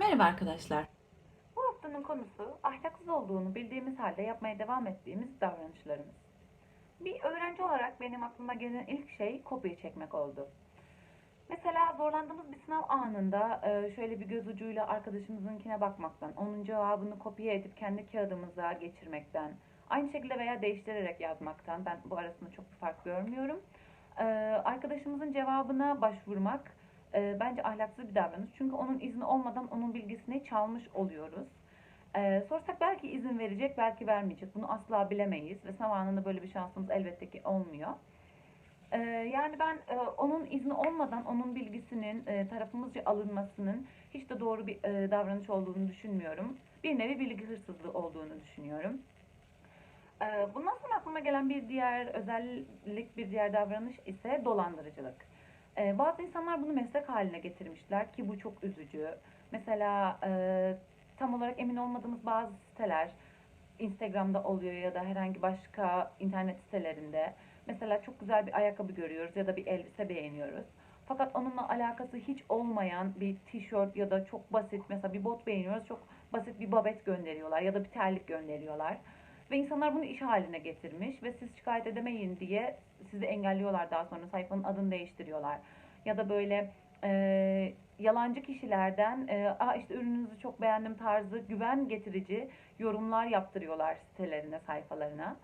Merhaba arkadaşlar. Bu haftanın konusu ahlaksız olduğunu bildiğimiz halde yapmaya devam ettiğimiz davranışlarımız. Bir öğrenci olarak benim aklıma gelen ilk şey kopya çekmek oldu. Mesela zorlandığımız bir sınav anında e, şöyle bir göz ucuyla arkadaşımızınkine bakmaktan, onun cevabını kopya edip kendi kağıdımıza geçirmekten, aynı şekilde veya değiştirerek yazmaktan ben bu arasında çok bir fark görmüyorum. E, Arkadaşımızın cevabına başvurmak e, bence ahlaksız bir davranış. Çünkü onun izni olmadan onun bilgisini çalmış oluyoruz. E, sorsak belki izin verecek, belki vermeyecek. Bunu asla bilemeyiz ve sınav anında böyle bir şansımız elbette ki olmuyor. E, yani ben e, onun izni olmadan onun bilgisinin e, tarafımızca alınmasının hiç de doğru bir e, davranış olduğunu düşünmüyorum. Bir nevi bilgi hırsızlığı olduğunu düşünüyorum. Bundan sonra aklıma gelen bir diğer özellik, bir diğer davranış ise dolandırıcılık. Ee, bazı insanlar bunu meslek haline getirmişler ki bu çok üzücü. Mesela e, tam olarak emin olmadığımız bazı siteler Instagram'da oluyor ya da herhangi başka internet sitelerinde. Mesela çok güzel bir ayakkabı görüyoruz ya da bir elbise beğeniyoruz. Fakat onunla alakası hiç olmayan bir tişört ya da çok basit mesela bir bot beğeniyoruz çok basit bir babet gönderiyorlar ya da bir terlik gönderiyorlar. Ve insanlar bunu iş haline getirmiş ve siz şikayet edemeyin diye sizi engelliyorlar daha sonra sayfanın adını değiştiriyorlar. Ya da böyle e, yalancı kişilerden e, Aa işte ürününüzü çok beğendim tarzı güven getirici yorumlar yaptırıyorlar sitelerine, sayfalarına.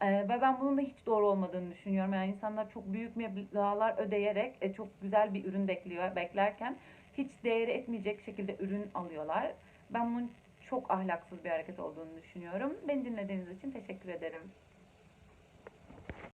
E, ve ben bunun da hiç doğru olmadığını düşünüyorum. Yani insanlar çok büyük meblağlar ödeyerek e, çok güzel bir ürün bekliyor, beklerken hiç değeri etmeyecek şekilde ürün alıyorlar. Ben bunun çok ahlaksız bir hareket olduğunu düşünüyorum. Beni dinlediğiniz için teşekkür ederim.